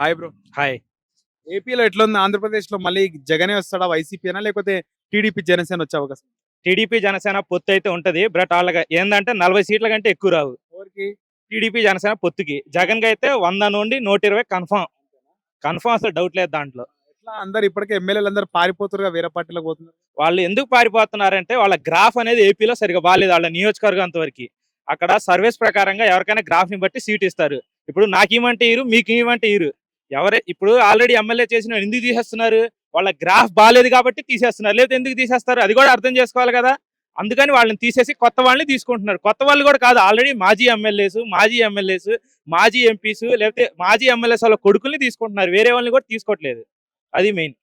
Hi bro hi ఏపీలో ఎట్లుంది ఆంధ్రప్రదేశ్లో మళ్ళీ జగనే వస్తాడా? వైసీపీ అనా లేకపోతే టీడీపీ జనసేన వచ్చే అవకాశం? టీడీపీ జనసేన పొత్తు అయితే ఉంటది. బట్ వాళ్ళకి ఏంటంటే నలభై సీట్ల కంటే ఎక్కువ రావు. ఎవరికి? టీడీపీ జనసేన పొత్తుకి. జగన్కి అయితే వంద నుండి నూట ఇరవై కన్ఫామ్ కన్ఫామ్ అసలు డౌట్ లేదు దాంట్లో. ఎట్లా? అందరు ఇప్పటికే ఎమ్మెల్యేలు అందరు పారిపోతారుగా వేరే పార్టీలకు పోతున్నారు. వాళ్ళు ఎందుకు పారిపోతున్నారంటే వాళ్ళ గ్రాఫ్ అనేది ఏపీలో సరిగా బాగాలేదు వాళ్ళ నియోజకవర్గం అంతవరకు అక్కడ సర్వేస్ ప్రకారంగా ఎవరికైనా గ్రాఫ్ని బట్టి సీట్ ఇస్తారు. ఇప్పుడు నాకు ఇవ్వమంటే ఇరు మీకు ఇవ్వమంటే ఇరు. ఎవరే ఇప్పుడు ఆల్రెడీ ఎమ్మెల్యే చేసిన ఎందుకు తీసేస్తున్నారు? వాళ్ళ గ్రాఫ్ బాగాలేదు కాబట్టి తీసేస్తున్నారు. లేదా ఎందుకు తీసేస్తారు? అది కూడా అర్థం చేసుకోవాలి కదా. అందుకని వాళ్ళని తీసేసి కొత్త వాళ్ళని తీసుకుంటున్నారు. కొత్త వాళ్ళు కూడా కాదు ఆల్రెడీ మాజీ ఎమ్మెల్యేస్ మాజీ ఎమ్మెల్యేస్ మాజీ ఎంపీస్ లేకపోతే మాజీ ఎమ్మెల్యేస్ వాళ్ళ కొడుకుల్ని తీసుకుంటున్నారు. వేరే వాళ్ళని కూడా తీసుకోవట్లేదు. అది మెయిన్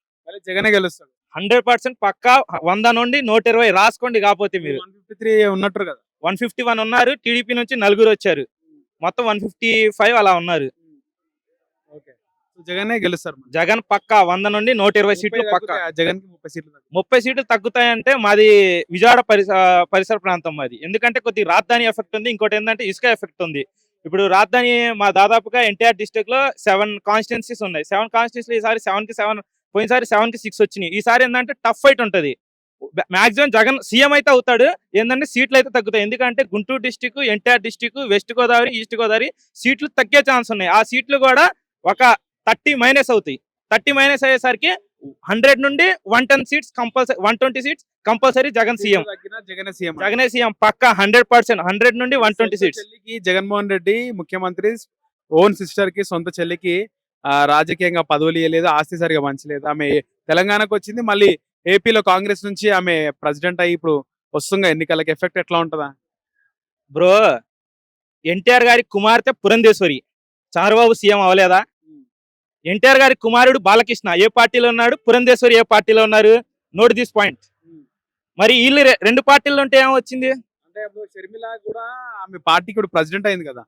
జగనే గెలుస్తాడు. హండ్రెడ్ పర్సెంట్ పక్కా వంద నుండి నూట ఇరవై రాసుకోండి కాకపోతే మీరు. వన్ ఫిఫ్టీ త్రీ ఉన్నట్టు కదా. వన్ ఫిఫ్టీ వన్ ఉన్నారు. టీడీపీ నుంచి నలుగురు వచ్చారు. మొత్తం వన్ ఫిఫ్టీ ఫైవ్ అలా ఉన్నారు. జగనే గెలుస్తారు. జగన్ పక్కా వంద నుండి నూట ఇరవై సీట్లు పక్కా. జగన్ ముప్పై సీట్లు. ముప్పై సీట్లు తగ్గుతాయంటే మాది విజయవాడ పరిస పరిసర ప్రాంతం మాది. ఎందుకంటే కొద్ది రాజధాని ఎఫెక్ట్ ఉంది ఇంకోటి ఏంటంటే ఇసుక ఎఫెక్ట్ ఉంది. ఇప్పుడు రాజధాని మా దాదాపుగా ఎన్టీఆర్ డిస్ట్రిక్ట్లో సెవెన్ కాన్స్టిట్యున్సీస్ ఉన్నాయి. సెవెన్ కాన్స్టిట్యున్సీ ఈసారి సెవెన్కి సెవెన్ పోయినసారి సెవెన్కి సిక్స్ వచ్చినాయి. ఈసారి ఏంటంటే టఫ్ ఫైట్ ఉంటది. మాక్సిమం జగన్ సీఎం అయితే అవుతాడు. ఏంటంటే సీట్లు అయితే తగ్గుతాయి. ఎందుకంటే Guntur district NTR district west Godavari east Godavari సీట్లు తగ్గే ఛాన్స్ ఉన్నాయి. ఆ సీట్లు కూడా ఒక థర్టీ మైనస్ అవుతాయి. థర్టీ మైనస్ అయ్యేసరికి హండ్రెడ్ నుండి one ten seats compulsory one twenty seats compulsory Jagan CM. జగనే సీఎం జగనే సీఎం పక్క హండ్రెడ్ పర్సెంట్ హండ్రెడ్ నుండి one twenty seats Jaganmohan Reddy ముఖ్యమంత్రి ఓన్ సిస్టర్కి సొంత చెల్లికి రాజకీయంగా పదవులు ఇవ్వలేదు ఆస్తి సరిగా మంచలేదు ఆమె తెలంగాణకు వచ్చింది మళ్ళీ ఏపీలో కాంగ్రెస్ నుంచి ఆమె ప్రెసిడెంట్ అయ్యి ఇప్పుడు వస్తుంగా ఎన్నికలకు ఎఫెక్ట్ ఎట్లా ఉంటదా? బ్రో ఎన్టీఆర్ గారి కుమార్తె పురంధేశ్వరి. చంద్రబాబు సీఎం అవ్వలేదా? ఎన్టీఆర్ గారి కుమారుడు బాలకృష్ణ ఏ పార్టీలో ఉన్నాడు? పురంధేశ్వరి ఏ పార్టీలో ఉన్నారు? నోట్ దిస్ పాయింట్ మరి వీళ్ళు రెండు పార్టీల్లో ఉంటే ఏమొచ్చింది? అంటే ఇప్పుడు షర్మిల కూడా ఆమె పార్టీకి ఇప్పుడు ప్రెసిడెంట్ అయింది కదా.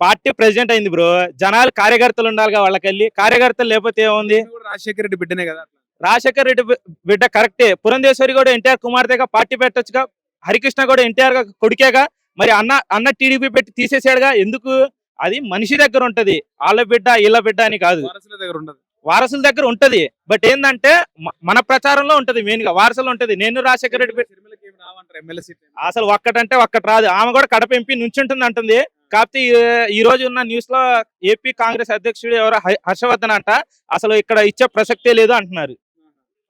పార్టీ ప్రెసిడెంట్ అయింది బ్రో. జనాలు కార్యకర్తలు ఉండాలిగా వాళ్ళకెళ్ళి. కార్యకర్తలు లేకపోతే ఏముంది? రాజశేఖర రెడ్డి బిడ్డనే కదా. రాజశేఖర్ రెడ్డి బిడ్డ కరెక్టే. పురంధేశ్వరి కూడా ఎన్టీఆర్ కుమార్తెగా పార్టీ పెట్టొచ్చుగా. హరికృష్ణ కూడా ఎన్టీఆర్ కొడుకేగా. మరి అన్న అన్న టీడీపీ పెట్టి తీసేసాడుగా ఎందుకు? అది మనిషి దగ్గర ఉంటది. వాళ్ళ బిడ్డ వీళ్ళ బిడ్డ అని కాదు. వారసుల దగ్గర ఉండదు వారసుల దగ్గర ఉంటది. బట్ ఏంటంటే మన ప్రచారంలో ఉంటది మెయిన్గా. వారసులు ఉంటది. నేను రాజశేఖర రెడ్డి అసలు ఒక్కటంటే ఒక్కటి రాదు. ఆమె కూడా కడప ఎంపీ నుంచుంటుంది అంటుంది. కాకపోతే ఈ- రోజు ఉన్న న్యూస్లో ఏపీ కాంగ్రెస్ అధ్యక్షుడు ఎవరో హర్షవర్ధన్ అంట. అసలు ఇక్కడ ఇచ్చే ప్రసక్తే లేదు అంటున్నారు.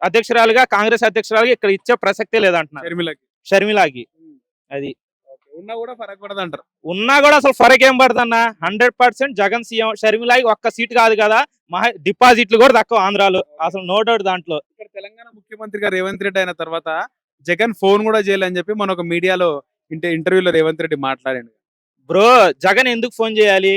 అధ్యక్షురాలుగా కాంగ్రెస్ అధ్యక్షురాలుగా ఇక్కడ ఇచ్చే ప్రసక్తే లేదు అంటున్నారు. షర్మిలకి. అది. ఉన్నా కూడా ఫరక్ పడదు అంటారు ఉన్నా కూడా అసలు ఫరక్ ఏం పడుతుందన్న హండ్రెడ్ పర్సెంట్ జగన్ సీఎం షర్మిలాకి ఒక్క సీట్ కాదు కదా మహా డిపాజిట్లు కూడా తక్కువ ఆంధ్రాలో. అసలు నో డౌట్ దాంట్లో. ఇక్కడ తెలంగాణ ముఖ్యమంత్రిగా రేవంత్ రెడ్డి అయిన తర్వాత జగన్ ఫోన్ కూడా చేయాలని చెప్పి మన ఒక మీడియాలో ఇంటర్ ఇంటర్వ్యూలో రేవంత్ రెడ్డి మాట్లాడాడు. బ్రో జగన్ ఎందుకు ఫోన్ చేయాలి?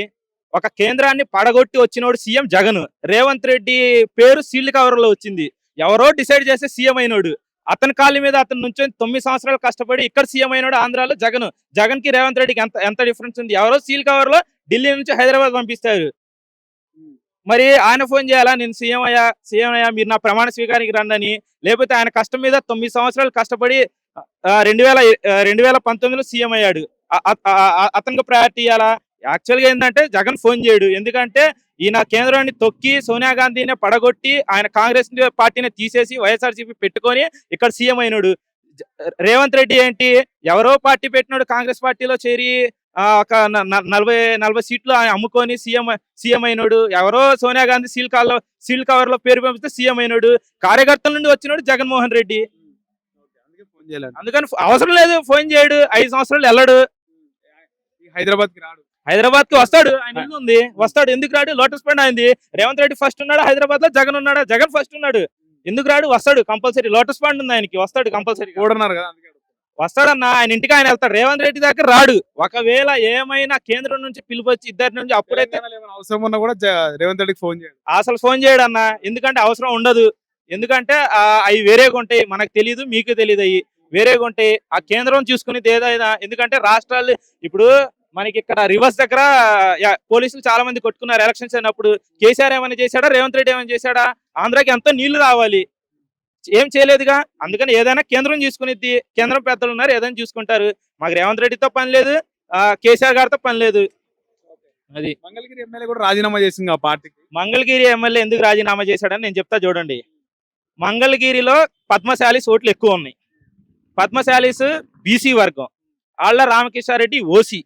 ఒక కేంద్రాన్ని పడగొట్టి వచ్చినోడు సీఎం జగన్. రేవంత్ రెడ్డి పేరు సీల్డ్ కవర్లో వచ్చింది. ఎవరో డిసైడ్ చేస్తే సీఎం అయినోడు. అతని కాళ్ళ మీద అతను నుంచి తొమ్మిది సంవత్సరాలు కష్టపడి ఇక్కడ సీఎం అయినాడు ఆంధ్రాలో. జగన్ జగన్కి రేవంత్ రెడ్డికి ఎంత ఎంత డిఫరెన్స్ ఉంది? ఎవరో సీల్ కవర్లో ఢిల్లీ నుంచి హైదరాబాద్ పంపిస్తారు. మరి ఆయన ఫోన్ చేయాలా? నేను సీఎం అయ్యా సీఎం అయ్యా మీరు నా ప్రమాణ స్వీకారానికి రండి లేకపోతే ఆయన కష్టం మీద తొమ్మిది సంవత్సరాలు కష్టపడి రెండు వేల రెండు వేల పంతొమ్మిదిలో సీఎం అయ్యాడు. అతనికి ప్రయారిటీ ఇవ్వాలా యాక్చువల్గా ఏంటంటే జగన్ ఫోన్ చేయడు. ఎందుకంటే ఈయన కేంద్రాన్ని తొక్కి సోనియా గాంధీని పడగొట్టి ఆయన కాంగ్రెస్ పార్టీని తీసేసి వైఎస్ఆర్సీపీ పెట్టుకొని ఇక్కడ సీఎం అయినాడు. రేవంత్ రెడ్డి ఏంటి? ఎవరో పార్టీ పెట్టినాడు కాంగ్రెస్ పార్టీలో చేరి ఆ, ఒక నలభై నలభై సీట్లు ఆయన అమ్ముకొని సీఎం సీఎం అయినాడు. ఎవరో సోనియా గాంధీ సీల్ కాల్లో సీల్ కవర్లో పేరు పంపిస్తే సీఎం అయినాడు. కార్యకర్తల నుండి వచ్చినాడు జగన్మోహన్ రెడ్డి. అందుకని అవసరం లేదు ఫోన్ చేయడు. ఐదు సంవత్సరాలు వెళ్ళడు హైదరాబాద్కి రాడు. హైదరాబాద్కి వస్తాడు. ఆయన ఉంది వస్తాడు. ఎందుకు రాడు? లోటస్ పండ్ అయింది. రేవంత్ రెడ్డి ఫస్ట్ ఉన్నాడు? హైదరాబాద్లో జగన్ ఉన్నాడు? జగన్ ఫస్ట్ ఉన్నాడు. ఎందుకు రాడు? వస్తాడు. కంపల్సరీ. లోటస్ పండ్ ఉంది ఆయనకి. వస్తాడు కంపల్సరీ కూడన్నారు కదా. వస్తాడన్న. ఆయన ఇంటికి ఆయన వెళ్తాడు. రేవంత్ రెడ్డి దగ్గర రాడు. ఒకవేళ ఏమైనా కేంద్రం నుంచి పిలుపు వచ్చి ఇద్దరి నుంచి అప్పుడైతే అవసరం ఉన్నా కూడా రేవంత్ రెడ్డికి ఫోన్ చేయాలి. అసలు ఫోన్ చేయడు అన్న ఎందుకంటే అవసరం ఉండదు. ఎందుకంటే ఆ, అవి వేరేగా ఉంటాయి మనకు తెలియదు మీకు తెలియదు అవి వేరేగా ఉంటాయి ఆ కేంద్రం చూసుకునేది ఏదైనా. ఎందుకంటే రాష్ట్రాలు ఇప్పుడు మనకి ఇక్కడ రివర్స్ దగ్గర పోలీసులు చాలా మంది కొట్టుకున్నారు. ఎలక్షన్స్ అయినప్పుడు కేసీఆర్ ఏమైనా చేశాడా? రేవంత్ రెడ్డి ఏమైనా చేశాడా? ఆంధ్రాకి ఎంతో నీళ్ళు రావాలి. ఏం చేయలేదుగా? అందుకని ఏదైనా కేంద్రం చూసుకునేది కేంద్రం పెద్దలు ఉన్నారు ఏదైనా చూసుకుంటారు. మాకు రేవంత్ రెడ్డితో పని లేదు కేసీఆర్ గారితో పని లేదు. అది. మంగళగిరి ఎమ్మెల్యే కూడా రాజీనామా చేసింది ఆ పార్టీకి. మంగళగిరి ఎమ్మెల్యే ఎందుకు రాజీనామా చేశాడని నేను చెప్తా చూడండి. మంగళగిరిలో పద్మశాలీస్ ఓట్లు ఎక్కువ ఉన్నాయి. పద్మశాలీస్ బీసీ వర్గం. ఆళ్ళ రామకృష్ణారెడ్డి ఓసీ.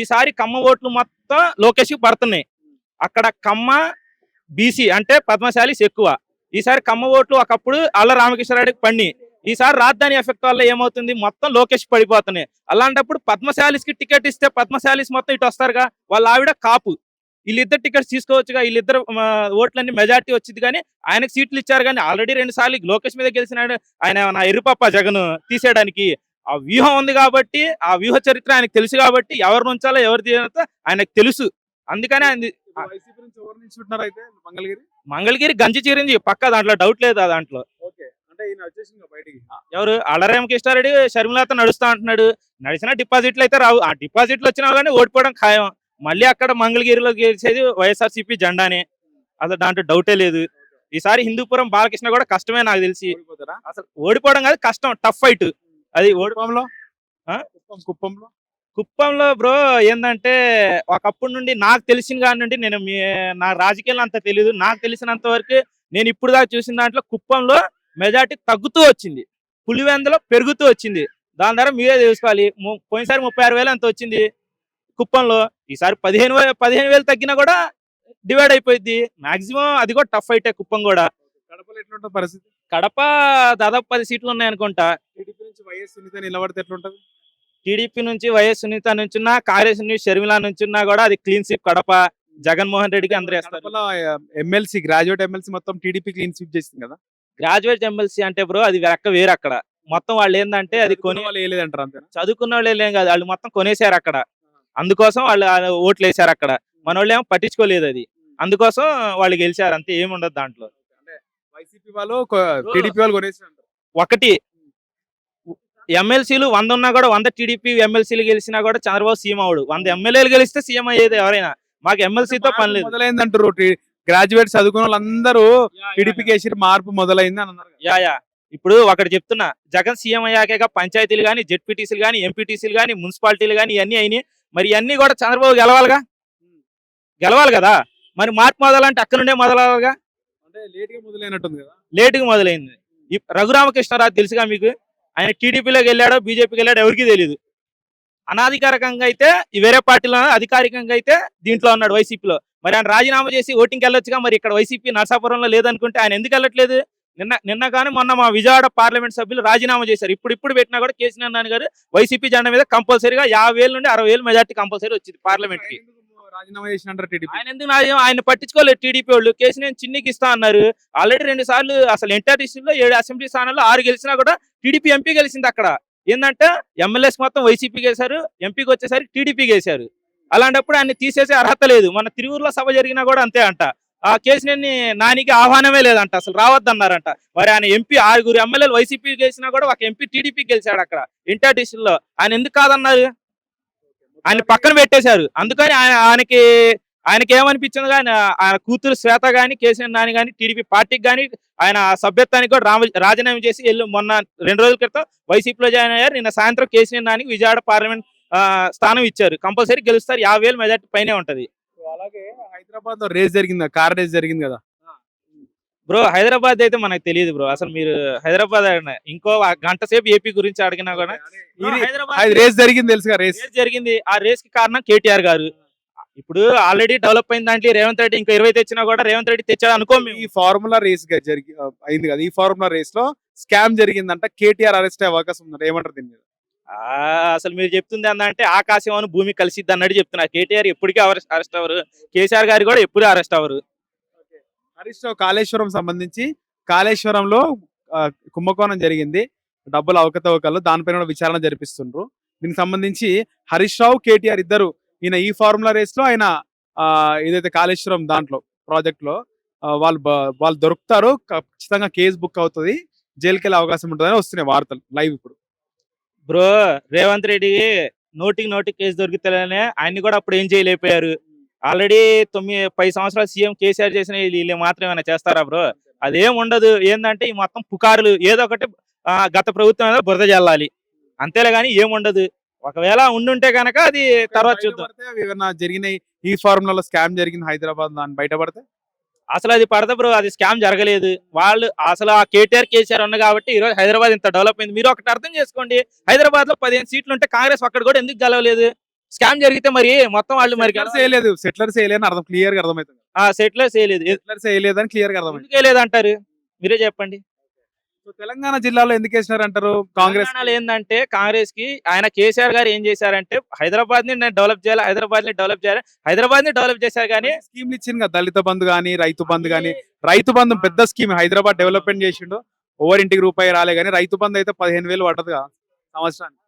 ఈసారి కమ్మ ఓట్లు మొత్తం లోకేష్కి పడుతున్నాయి. అక్కడ కమ్మ బీసీ అంటే పద్మశాలీస్ ఎక్కువ. ఈసారి కమ్మ ఓట్లు ఒకప్పుడు అల్ల రామకృష్ణారెడ్డికి పండి ఈసారి రాజధాని ఎఫెక్ట్ వల్ల ఏమవుతుంది? మొత్తం లోకేష్ పడిపోతున్నాయి. అలాంటప్పుడు పద్మశాలీస్కి టికెట్ ఇస్తే పద్మశాలీస్ మొత్తం ఇటు వస్తారుగా? వాళ్ళ ఆవిడ కాపు. వీళ్ళిద్దరు టికెట్స్ తీసుకోవచ్చుగా? వీళ్ళిద్దరు ఓట్లన్నీ మెజార్టీ వచ్చింది కానీ ఆయనకు సీట్లు ఇచ్చారు కానీ ఆల్రెడీ రెండు సార్లు లోకేష్ మీద గెలిచినాడు. ఆయన నా ఎరుపప్ప జగన్ తీసేయడానికి ఆ వ్యూహం ఉంది కాబట్టి ఆ వ్యూహ చరిత్ర ఆయనకు తెలుసు కాబట్టి ఎవరు ఉంచాలో ఎవరు తీయాలో ఆయనకు తెలుసు. అందుకని ఆయన మంగళగిరి? మంగళగిరి గంజి చీరింది పక్క దాంట్లో డౌట్ లేదు ఆ దాంట్లో. ఎవరు? అలరామ కృష్ణారెడ్డి షర్మిలతో నడుస్తా అంటున్నాడు. నడిచిన డిపాజిట్లు అయితే రావు. ఆ డిపాజిట్లు వచ్చినా కానీ ఓడిపోవడం ఖాయం. మళ్ళీ అక్కడ మంగళగిరిలో గెలిచేది వైఎస్ఆర్సీపీ జెండానే. అసలు దాంట్లో డౌటే లేదు. ఈసారి హిందూపురం బాలకృష్ణ కూడా కష్టమే నాకు తెలిసి. అసలు ఓడిపోవడం కాదు కష్టం టఫ్ ఫైట్ అది ఓడి కుప్పంలో కుప్పంలో. కుప్పంలో బ్రో ఏంటంటే ఒకప్పటి నుండి నాకు తెలిసిన కాడి నుండి నేను నా రాజకీయాలు అంత తెలియదు నాకు తెలిసినంత వరకు నేను ఇప్పుడు దాకా చూసిన దాంట్లో కుప్పంలో మెజార్టీ తగ్గుతూ వచ్చింది. పులివెందలో పెరుగుతూ వచ్చింది. దాని ద్వారా మీరే తెలుసుకోవాలి. పోయినసారి ముప్పై ఆరు వేలు అంత వచ్చింది? కుప్పంలో ఈసారి పదిహేను పదిహేను వేలు తగ్గినా కూడా డివైడ్ అయిపోయింది మాక్సిమం అది కూడా టఫ్ అయితే కుప్పం కూడా. కడపలో ఎట్లుంటుంది పరిస్థితి? కడప దాదాపు పది సీట్లు ఉన్నాయి అనుకుంటా. టీడీపీ నుంచి వైఎస్ సునీత నిలబడితే ఎట్లుంటది? టీడీపీ నుంచి వైఎస్ సునీత నుంచున్నా కాంగ్రెస్ నుంచి షర్మిల నుంచున్నా కూడా అది క్లీన్ స్వీప్ కడప జగన్మోహన్ రెడ్డికి అందరూ వేస్తారు. కడపలో ఎమ్మెల్సీ గ్రాడ్యుయేట్ ఎమ్మెల్సీ మొత్తం టీడీపీ క్లీన్ స్వీప్ చేసింది కదా? గ్రాడ్యుయేట్ ఎమ్మెల్సీ అంటే బ్రో అది వెనక వేరు అక్కడ. మొత్తం వాళ్ళు ఏంటంటే అది కొని వాళ్ళు వేయలేదంటారు చదువుకున్న వాళ్ళు ఏం కాదు వాళ్ళు మొత్తం కొనేశారు అక్కడ. అందుకోసం వాళ్ళు ఆ ఓట్లు వేశారు అక్కడ. మన వాళ్ళు ఏమో పట్టించుకోలేదు అది. అందుకోసం వాళ్ళు గెలిచారు అంతే ఏముండదు దాంట్లో. వైసీపీ వాళ్ళు టీడీపీ వాళ్ళు కొనేసి ఒకటి ఎమ్మెల్సీలు వంద ఉన్నా కూడా వంద టీడీపీ ఎమ్మెల్సీలు గెలిచినా కూడా చంద్రబాబు సీఎం అవడు వంద ఎమ్మెల్యేలు గెలిస్తే సీఎం అయ్యేది ఎవరైనా. మాకు ఎమ్మెల్సీతో పని లేదు. మొదలైందంటారు గ్రాడ్యుయేట్ చదువుకున్న వాళ్ళందరూ టీడీపీకి వేసి మార్పు మొదలైంది అని అన్నారు. Yeah yeah. ఇప్పుడు ఒకటి చెప్తున్నా. జగన్ సీఎం అయ్యాక పంచాయతీలు కానీ జెడ్పీటీసీలు కానీ ఎంపీటీసీలు కానీ మున్సిపాలిటీలు కానీ ఇవన్నీ అయినాయి. మరి ఇవన్నీ కూడా చంద్రబాబు గెలవాలిగా? గెలవాలి కదా? మరి మార్పు మొదలంటే అక్కడ నుండే మొదలవాలిగా లేట్గా మొదలైంది. రఘురామకృష్ణరాజు తెలుసుగా మీకు? ఆయన టీడీపీలోకి వెళ్ళాడో బీజేపీకి వెళ్ళాడో ఎవరికీ తెలియదు అనాధికారికంగా అయితే ఈ వేరే పార్టీలో అధికారికంగా అయితే దీంట్లో ఉన్నాడు వైసీపీలో. మరి ఆయన రాజీనామా చేసి ఓటింగ్కి వెళ్ళొచ్చుగా మరి ఇక్కడ వైసీపీ నరసాపురంలో లేదనుకుంటే ఆయన ఎందుకు వెళ్ళట్లేదు? నిన్న నిన్న కానీ మొన్న మా విజయవాడ పార్లమెంట్ సభ్యులు రాజీనామా చేశారు. ఇప్పుడు ఇప్పుడు పెట్టినా కూడా కేసీఆర్ నాని గారు వైసీపీ జెండా మీద కంపల్సరీగా యాభై వేల నుండి అరవై వేలు మెజార్టీ కంపల్సరీ వచ్చింది పార్లమెంట్కి ఆయన ఎందుకు రాజీనామా చేసిన టీడీపీ. ఆయన ఎందుకు ఆయన పట్టించుకోలేదు టీడీపీ వాళ్ళు. కేసు నేను చిన్నికి ఇస్తా అన్నారు. ఆల్రెడీ రెండు సార్లు అసలు ఎంటర్ ఏడు అసెంబ్లీ స్థానాల్లో ఆరు గెలిచినా కూడా టీడీపీ ఎంపీ గెలిచింది అక్కడ. ఏంటంటే ఎమ్మెల్యేస్ మొత్తం వైసీపీ గేశారు ఎంపీకి వచ్చేసరికి టీడీపీ గేశారు అలాంటప్పుడు ఆయన తీసేసే అర్హత లేదు. మన తిరువురులో సభ జరిగినా కూడా అంతే అంట. ఆ కేసుని నానికి ఆహ్వానమే లేదంట. అసలు రావద్దన్నారంట. మరి ఆయన ఎంపీ ఆరుగురు ఎమ్మెల్యేలు వైసీపీ గెలిచినా కూడా ఒక ఎంపీ టీడీపీ గెలిచాడు అక్కడ. ఇంటర్ డిస్ట్రిక్ట్లో ఆయన ఎందుకు కాదన్నారు? ఆయన పక్కన పెట్టేశారు. అందుకని ఆయన ఆయనకి ఆయనకి ఏమనిపించింది కానీ ఆయన కూతురు శ్వేత కానీ కేసీఆర్ నాని కానీ టీడీపీ పార్టీకి కానీ ఆయన సభ్యత్వానికి కూడా రామ రాజీనామా చేసి వెళ్ళి మొన్న రెండు రోజుల క్రితం వైసీపీలో జాయిన్ అయ్యారు. నిన్న సాయంత్రం కేసీఆర్ నానికి విజయవాడ పార్లమెంట్ స్థానం ఇచ్చారు. కంపల్సరీ గెలుస్తారు. యాభై వేలు మెజార్టీ పైనే ఉంటుంది. అలాగే హైదరాబాద్లో రేస్ జరిగింది కార్ రేస్ జరిగింది కదా. బ్రో హైదరాబాద్ అయితే మనకు తెలియదు బ్రో. అసలు మీరు హైదరాబాద్ ఇంకో గంట సేపు ఏపీ గురించి అడిగినా కూడా రేస్ జరిగింది తెలుసుగా రేస్. జరిగింది. ఆ రేస్కి కారణం కేటీఆర్ గారు. ఇప్పుడు ఆల్రెడీ డెవలప్ అయిన దాంట్లో రేవంత్ రెడ్డి ఇంకా ఇరవై తెచ్చినా కూడా రేవంత్ రెడ్డి తెచ్చాడు అనుకో ఈ ఫార్ములా రేస్ జరిగి అయింది కదా. ఈ ఫార్ములా రేస్లో స్కామ్ జరిగిందంట. కేటీఆర్ అరెస్ట్ అయ్యే అవకాశం ఉంది ఏమంటారు దీని మీద? ఆ, అసలు మీరు చెప్తుంది ఏంటంటే ఆకాశం అని భూమి కలిసిద్ది అన్నట్టు చెప్తున్నా కేటీఆర్ ఎప్పటికీ అరెస్ట్ అవ్వరు. కేసీఆర్ గారు కూడా ఎప్పుడు అరెస్ట్ అవ్వరు. హరీష్ రావు కాళేశ్వరం సంబంధించి కాళేశ్వరంలో కుంభకోణం జరిగింది. డబ్బులు అవకతవకలు దానిపైన కూడా విచారణ జరిపిస్తుండ్రు. దీనికి సంబంధించి హరీష్ రావు కేటీఆర్ ఇద్దరు ఈయన ఈ ఫార్ములా రేస్లో ఆయన ఆ, ఏదైతే కాళేశ్వరం దాంట్లో ప్రాజెక్ట్లో వాళ్ళు వాళ్ళు దొరుకుతారు ఖచ్చితంగా కేసు బుక్ అవుతుంది. జైలుకి వెళ్ళే అవకాశం ఉంటుందని వస్తున్నాయి వార్తలు లైవ్ ఇప్పుడు. బ్రో రేవంత్ రెడ్డి నోటికి నోటికి కేసు దొరికితేనే ఆయన్ని కూడా అప్పుడు ఏం చేయలేకపోయారు ఆల్రెడీ తొమ్మిది పది సంవత్సరాలు సీఎం కేసీఆర్ చేసిన వీళ్ళు వీళ్ళు మాత్రం ఏమైనా చేస్తారా బ్రో? అదేం ఉండదు. ఏంటంటే ఈ మొత్తం పుకారులు ఏదో ఒకటి గత ప్రభుత్వం మీద బురద జల్లాలి. అంతేలే కానీ ఏం ఉండదు. ఒకవేళ ఉండుంటే కనుక అది తర్వాత చూద్దాం. ఏమైనా జరిగినాయి? ఈ ఫార్ములాలో స్కామ్ జరిగింది హైదరాబాద్ దాన్ని బయటపడితే అసలు అది పడద బ్రో. అది స్కామ్ జరగలేదు. వాళ్ళు అసలు ఆ కేటీఆర్ కేసీఆర్ ఉన్న కాబట్టి ఈ రోజు హైదరాబాద్ ఇంత డెవలప్ అయింది. మీరు ఒకటి అర్థం చేసుకోండి. హైదరాబాద్లో పదిహేను సీట్లు ఉంటే కాంగ్రెస్ అక్కడ కూడా ఎందుకు గెలవలేదు? స్కామ్ జరిగితే మరి మొత్తం వాళ్ళు మరి వేయలేదు సెటిలర్స్ వేయలేదని అర్థం. క్లియర్గా అర్థమవుతుంది. ఆ సెటిలర్స్ చేయలేదు. సెటిలర్స్ వేయలేదని క్లియర్గా అర్థమైంది వేయలేదు అంటారు? మీరే చెప్పండి. తెలంగాణ జిల్లాలో ఎందుకు వేసినారు అంటారు కాంగ్రెస్ ఏంటంటే కాంగ్రెస్కి ఆయన కేసీఆర్ గారు ఏం చేశారంటే హైదరాబాద్ని నేను డెవలప్ చేయాలి హైదరాబాద్ని డెవలప్ చేయాలి హైదరాబాద్ని డెవలప్ చేశారు కానీ స్కీమ్లు ఇచ్చింది కదా దళిత బంధు గానీ రైతు బంధు గానీ రైతు బంధు పెద్ద స్కీమ్ హైదరాబాద్ డెవలప్మెంట్ చేసిండు. ఓవర్ ఇంటికి రూపాయి రాలే కానీ రైతు బంధు అయితే పదిహేను వేలు పడదు కదా సంవత్సరానికి.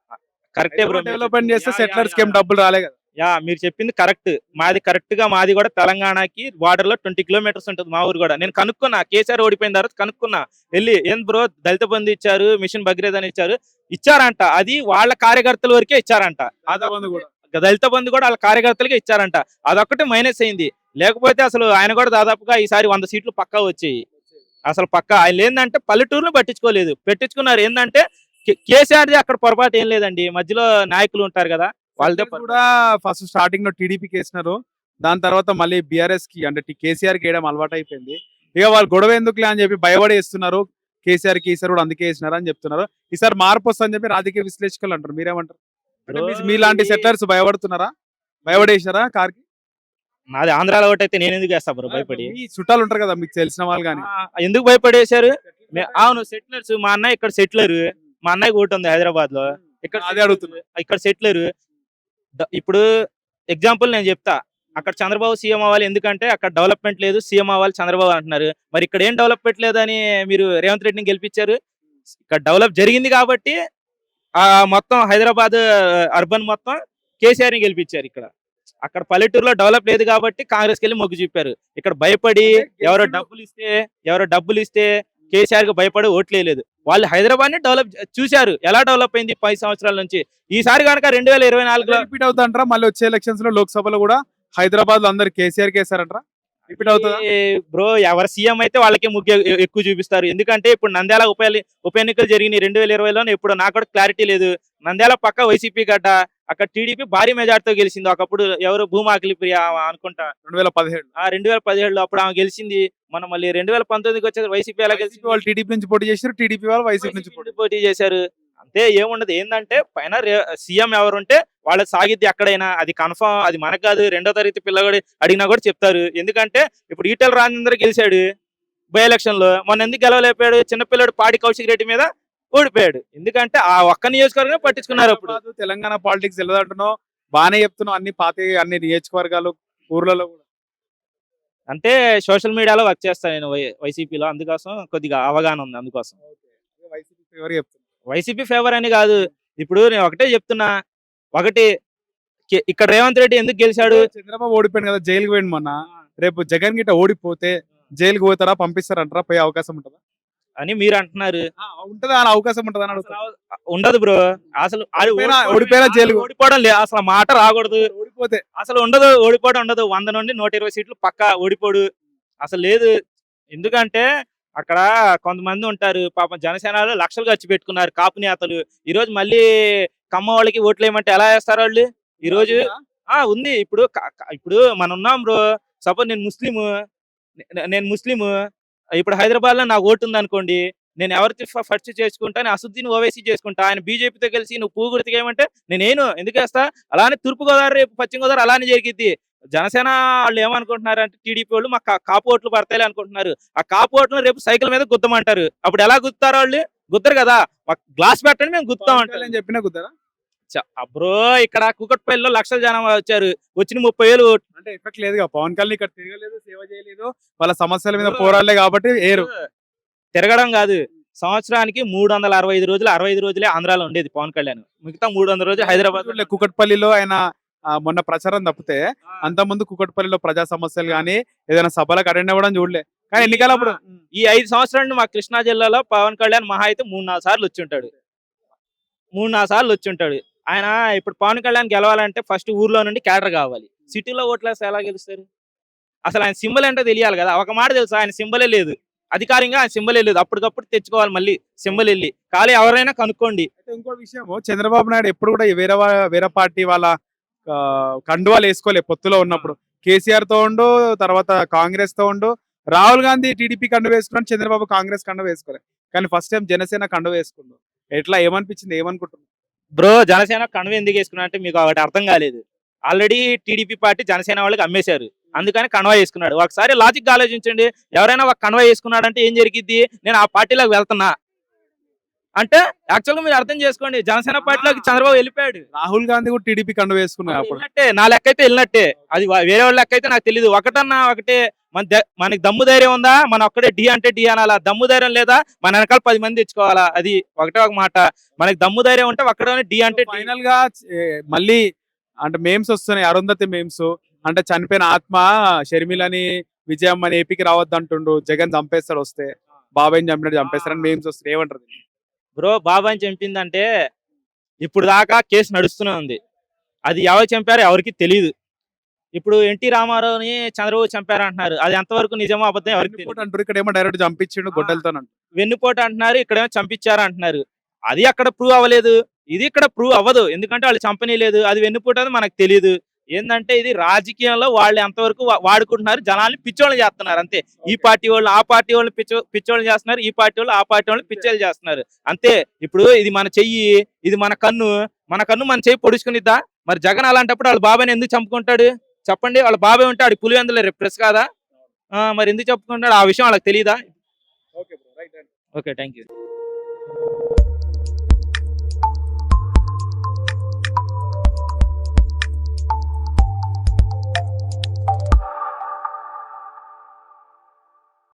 కరెక్టే బ్రో డెవలప్మెంట్ చేస్తే సెటిలర్స్కి ఏం డబ్బులు రాలే కదా. యా మీరు చెప్పింది కరెక్ట్ మాది కరెక్ట్గా మాది కూడా తెలంగాణకి బార్డర్లో ట్వంటీ కిలోమీటర్స్ ఉంటుంది మా ఊరు కూడా. నేను కనుక్కున్నా కేసీఆర్ ఓడిపోయిన తర్వాత కనుక్కున్నా. వెళ్ళి ఏం బ్రో దళిత బంధు ఇచ్చారు మిషన్ భగీరథ అని ఇచ్చారు ఇచ్చారంట. అది వాళ్ళ కార్యకర్తల వరకే ఇచ్చారంట. దళిత బంధు కూడా. దళిత బంధు కూడా వాళ్ళ కార్యకర్తలకే ఇచ్చారంట. అదొక్కటి మైనస్ అయింది. లేకపోతే అసలు ఆయన కూడా దాదాపుగా ఈసారి వంద సీట్లు పక్కా వచ్చాయి. అసలు పక్కా. ఆయన ఏంటంటే పల్లెటూరును పట్టించుకోలేదు. పెట్టించుకున్నారు ఏంటంటే కేసీఆర్ అక్కడ పొరపాటు ఏం లేదండి. మధ్యలో నాయకులు ఉంటారు కదా వాళ్ళదే Settlers కూడా ఫస్ట్ స్టార్టింగ్లో టీడీపీకి వేసినారు దాని తర్వాత మళ్ళీ బీఆర్ఎస్కి అంటే కేసీఆర్కి వేయడం అలవాటు అయిపోయింది ఇక వాళ్ళు గొడవ ఎందుకులే అని చెప్పి భయపడి వేస్తున్నారు కేసీఆర్కి ఈసారి కూడా అందుకే వేసినారు అని చెప్తున్నారు. ఈసారి మార్పు వస్తుందని చెప్పి రాజకీయ విశ్లేషకులు అంటారు. మీరేమంటారు? మీలాంటి సెటిలర్స్ భయపడుతున్నారా? భయపడేసారా కార్కి నాది ఆంధ్రాలో ఒకటి అయితే నేను ఎందుకు వేస్తా బ్రో భయపడి? చుట్టాలు ఉంటారు కదా మీకు తెలిసిన వాళ్ళు కానీ. ఎందుకు భయపడేశారు? అవును సెటిలర్స్ మా అన్నయ్య ఇక్కడ సెటిలర్. మా అన్నయ్య ఒకటి ఉంది హైదరాబాద్లో ఇక్కడ అదే అడుగుతున్నా. ఇక్కడ సెటిలర్ ఇప్పుడు ఎగ్జాంపుల్ నేను చెప్తా. అక్కడ చంద్రబాబు సీఎం అవ్వాలి ఎందుకంటే అక్కడ డెవలప్మెంట్ లేదు సీఎం అవ్వాలి చంద్రబాబు అంటున్నారు. మరి ఇక్కడ ఏం డెవలప్మెంట్ లేదని మీరు రేవంత్ రెడ్డిని గెలిపించారు. ఇక్కడ డెవలప్ జరిగింది కాబట్టి ఆ మొత్తం హైదరాబాద్ అర్బన్ మొత్తం కేసీఆర్ని గెలిపించారు ఇక్కడ. అక్కడ పల్లెటూరులో డెవలప్ లేదు కాబట్టి కాంగ్రెస్కి వెళ్ళి మొగ్గు చూపారు. ఇక్కడ భయపడి ఎవరో డబ్బులు ఇస్తే ఎవరో డబ్బులు ఇస్తే కేసీఆర్కి భయపడి ఓట్లేదు వాళ్ళు హైదరాబాద్ని డెవలప్ చూశారు. ఎలా డెవలప్ అయింది పది సంవత్సరాల నుంచి? ఈసారి కనుక రెండు వేల ఇరవై నాలుగులో రిపీట్ అవుతుంటారా మళ్ళీ వచ్చే ఎలక్షన్స్లో లోక్సభలో కూడా హైదరాబాద్లో అందరు కేసీఆర్కి రిపీట్ అవుతుందా? బ్రో ఎవరు సీఎం అయితే వాళ్ళకి ముగ్గు ఎక్కువ చూపిస్తారు. ఎందుకంటే ఇప్పుడు నంద్యాల ఉప ఉప ఎన్నికలు జరిగినాయి రెండు వేల ఇరవైలోనే. ఇప్పుడు నాకు కూడా క్లారిటీ లేదు. నంద్యాల పక్క వైసీపీ గడ్డ అక్కడ టీడీపీ భారీ మెజార్టీతో గెలిచింది. ఒకప్పుడు ఎవరు? భూమా అఖిలప్రియ ఆమె అనుకుంటా. రెండు వేల పదిహేడు. ఆ రెండు వేల పదిహేడులో అప్పుడు ఆమె గెలిచింది. మనం మళ్ళీ రెండు వేల పంతొమ్మిదికి వచ్చేసి వైసీపీ వైసీపీ గెలిచింది? వాళ్ళు టీడీపీ నుంచి పోటీ చేశారు. టీడీపీ వాళ్ళు వైసీపీ నుంచి పోటీ చేశారు. అంతే ఏముండదు. ఏంటంటే పైన సీఎం ఎవరుంటే వాళ్ళ సాగిద్ది ఎక్కడైనా అది కన్ఫర్మ్ అది మనకు కాదు రెండో తరగతి పిల్లగాడు అడిగినా కూడా చెప్తారు. ఎందుకంటే ఇప్పుడు ఈటెల రాజేందర్ గెలిచాడు బై ఎలక్షన్లో. మొన్న ఎందుకు గెలవలేపాడు చిన్నపిల్లడు పాడి కౌశిక్ రెడ్డి మీద ఓడిపోయాడు. ఎందుకంటే ఆ ఒక్క నియోజకవర్గం పట్టించుకున్నారు అప్పుడు. తెలంగాణ పాలిటిక్స్ వెళ్ళదంటున్నావు బానే చెప్తున్నావు అన్ని పాత అన్ని నియోజకవర్గాలు ఊర్లలో కూడా. అంటే సోషల్ మీడియాలో వర్క్ చేస్తాను నేను వైసీపీలో. అందుకోసం కొద్దిగా అవగాహన ఉంది అందుకోసం. వైసీపీ ఫేవర్ అని కాదు. ఇప్పుడు నేను ఒకటే చెప్తున్నా. ఒకటి ఇక్కడ రేవంత్ రెడ్డి ఎందుకు గెలిచాడు? చంద్రబాబు ఓడిపోయాడు కదా జైలుకి పోయింది మొన్న. రేపు జగన్ గిట్ట ఓడిపోతే జైలుకి పోతారా పంపిస్తారంటారా పోయే అవకాశం ఉంటుందా? అని మీరు అంటున్నారు. ఉంటుందా అని అవకాశం ఉంటుందా ఉండదు బ్రో. అసలు ఓడిపోయినా- జైలుకు. ఓడిపోవడం లేదు అసలు మాట రాకూడదు. ఓడిపోతే. అసలు ఉండదు ఓడిపోవడం ఉండదు. వంద నుండి నూట ఇరవై సీట్లు పక్కా ఓడిపోడు. అసలు లేదు. ఎందుకంటే అక్కడ కొంతమంది ఉంటారు. పాపం జనసేనలో లక్షలు ఖర్చు పెట్టుకున్నారు. కాపు నేతలు. ఈ రోజు మళ్ళీ కమ్మ వాళ్ళకి ఓట్లు వేయమంటే ఎలా వేస్తారు వాళ్ళు? ఈ రోజు ఆ ఉంది. ఇప్పుడు ఇప్పుడు మనం ఉన్నాం బ్రో. సపోజ్ నేను ముస్లిం నేను ముస్లిం ఇప్పుడు హైదరాబాద్లో నాకు ఓటు ఉంది అనుకోండి నేను ఎవరికి ఫస్ట్ చేసుకుంటా నేను అసుద్దీన్ ఓవైసీ చేసుకుంటా. ఆయన బీజేపీతో కలిసి నువ్వు ఏమంటే నేనేను. ఎందుకు వేస్తా? అలానే తూర్పు గోదావరి పశ్చిమ గోదావరి అలానే జరిగిద్ది. జనసేన వాళ్ళు ఏమనుకుంటున్నారు అంటే టీడీపీ వాళ్ళు మాకు కాపు ఓట్లు పడతాయి అనుకుంటున్నారు. ఆ కాపు ఓట్లు రేపు సైకిల్ మీద గుద్దమంటారు. అప్పుడు ఎలా గుద్దుతారు వాళ్ళు? గుద్దరు కదా. మాకు గ్లాస్ పెట్టండి మేము గుద్దాం అంటారు. అని చెప్పినా కుదరా బ్రో ఇక్కడ కుకట్పల్లిలో లక్షల జనం వచ్చారు. వచ్చిన ముప్పై వేలు. అంటే ఎఫెక్ట్ లేదు పవన్ కళ్యాణ్ ఇక్కడ తిరగలేదు సేవ చేయలేదు. వాళ్ళ సమస్యల మీద పోరాడలే కాబట్టి ఏరు. తిరగడం కాదు. సంవత్సరానికి మూడు వందల అరవై ఐదు రోజులు అరవై ఐదు రోజులే ఆంధ్రాలో ఉండేది పవన్ కళ్యాణ్. మిగతా మూడు వందల రోజులు హైదరాబాద్ కుకట్పల్లిలో ఆయన మొన్న ప్రచారం తప్పితే అంత ముందు కుకట్పల్లిలో ప్రజా సమస్యలు కానీ ఏదైనా సభలకు అటెండ్ అవ్వడం చూడలే. కానీ ఎన్నికలప్పుడు ఈ ఐదు సంవత్సరాలు మా కృష్ణా జిల్లాలో పవన్ కళ్యాణ్ మహా అయితే మూడు నాలుగు సార్లు వచ్చి ఉంటాడు మూడు నాలుగు సార్లు వచ్చి ఉంటాడు ఆయన ఇప్పుడు పవన్ కళ్యాణ్ గెలవాలంటే ఫస్ట్ ఊర్లో నుండి క్యాడర్ కావాలి. సిటీలో ఓట్లేస్తే ఎలా గెలుస్తారు? అసలు ఆయన సింబల్ ఏంటో తెలియాలి కదా. ఒక మాట తెలుసు? ఆయన సింబలే లేదు. అధికారికంగా ఆయన సింబలే లేదు. అప్పటికప్పుడు తెచ్చుకోవాలి మళ్ళీ సింబల్ వెళ్ళి. ఖాళీ ఎవరైనా కనుక్కోండి. ఇంకో విషయం చంద్రబాబు నాయుడు ఎప్పుడు కూడా వేరే వేరే పార్టీ వాళ్ళ కండువాలు వేసుకోలే పొత్తులో ఉన్నప్పుడు. కేసీఆర్తో ఉండు తర్వాత కాంగ్రెస్తో ఉండు. రాహుల్ గాంధీ టీడీపీ కండ వేసుకున్నాడు చంద్రబాబు కాంగ్రెస్ కండ వేసుకోలే. కానీ ఫస్ట్ టైం జనసేన కండ వేసుకుండు ఎట్లా ఏమనిపించింది ఏమనుకుంటున్నావు? బ్రో జనసేన కణవ ఎందుకు వేసుకున్నా అంటే మీకు ఒకటి అర్థం కాలేదు. ఆల్రెడీ టీడీపీ పార్టీ జనసేన వాళ్ళకి అమ్మేశారు. అందుకని కణవ వేసుకున్నాడు. ఒకసారి లాజిక్ ఆలోచించండి. ఎవరైనా ఒక కణవ వేసుకున్నాడు అంటే ఏం జరిగిద్ది? నేను ఆ పార్టీలోకి వెళ్తున్నా. అంటే యాక్చువల్గా మీరు అర్థం చేసుకోండి. జనసేన పార్టీలోకి చంద్రబాబు వెళ్ళిపోయాడు. రాహుల్ గాంధీ కూడా టీడీపీ కండ వేసుకున్నాడు వెళ్ళినట్టే. నా లెక్క అయితే వెళ్ళినట్టే. అది వేరే వాళ్ళ లెక్క అయితే నాకు తెలియదు ఒకటన్నా ఒకటే మన మనకి దమ్ము ధైర్యం ఉందా? మన ఒక్కడే డి అంటే డి అనాలా? దమ్ము ధైర్యం లేదా? మన వెనకాల పది మంది తెచ్చుకోవాలా? అది ఒకటే ఒక మాట. మనకి దమ్ము ధైర్యం ఉంటే ఒక్కడే డి అంటే. ఫైనల్గా మళ్ళీ అంటే మేమ్స్ వస్తున్నాయి. అరుంధతి మేమ్స్ అంటే చనిపోయిన ఆత్మ షర్మిలని విజయమ్మని ఏపీకి రావద్దు అంటుండు జగన్ చంపేస్తాడు వస్తే. బాబాయ్ని చంపినట్టు చంపేస్తారని మేమ్స్ వస్తాయి ఏమంటారు? బ్రో బాబాయ్ చంపిందంటే ఇప్పుడు దాకా కేసు నడుస్తూనే ఉంది. అది ఎవరు చంపారో ఎవరికి తెలియదు ఇప్పుడు ఎన్టీ రామారావుని చంద్రబాబు చంపారు అంటున్నారు అది ఎంతవరకు నిజమో అబద్ధం ఎవరికి అంటారు. ఇక్కడ ఏమో డైరెక్ట్ చంపించిండు గొడ్డలతో వెన్నుపోటు అంటున్నారు. ఇక్కడేమో చంపించారు అంటున్నారు అది అక్కడ ప్రూవ్ అవ్వలేదు. ఇది ఇక్కడ ప్రూవ్ అవ్వదు. ఎందుకంటే వాళ్ళు చంపనీ లేదు అది వెన్నుపోటు అని మనకు తెలియదు ఏంటంటే ఇది రాజకీయంలో వాళ్ళు ఎంతవరకు వాడుకుంటున్నారు జనాల్ని పిచ్చోళ్ళు చేస్తున్నారు అంతే. ఈ పార్టీ వాళ్ళు ఆ పార్టీ వాళ్ళని పిచ్చో పిచ్చోళ్ళు చేస్తున్నారు ఈ పార్టీ వాళ్ళు ఆ పార్టీ వాళ్ళని పిచ్చోళ్ళు చేస్తున్నారు. అంతే. ఇప్పుడు ఇది మన చెయ్యి ఇది మన కన్ను మన కన్ను మన చెయ్యి పొడుచుకునిద్దా? మరి జగన్ అలాంటప్పుడు వాళ్ళ బాబాయ్ని ఎందుకు చంపుకుంటాడు? చెప్పండి వాళ్ళ బాబాయ్ ఉంటే ఆడి పులివెందుల ప్రెస్ కాదా? మరి ఎందుకు చెప్పుకుంటాడు ఆ విషయం వాళ్ళకి తెలియదా ఓకే థ్యాంక్ యూ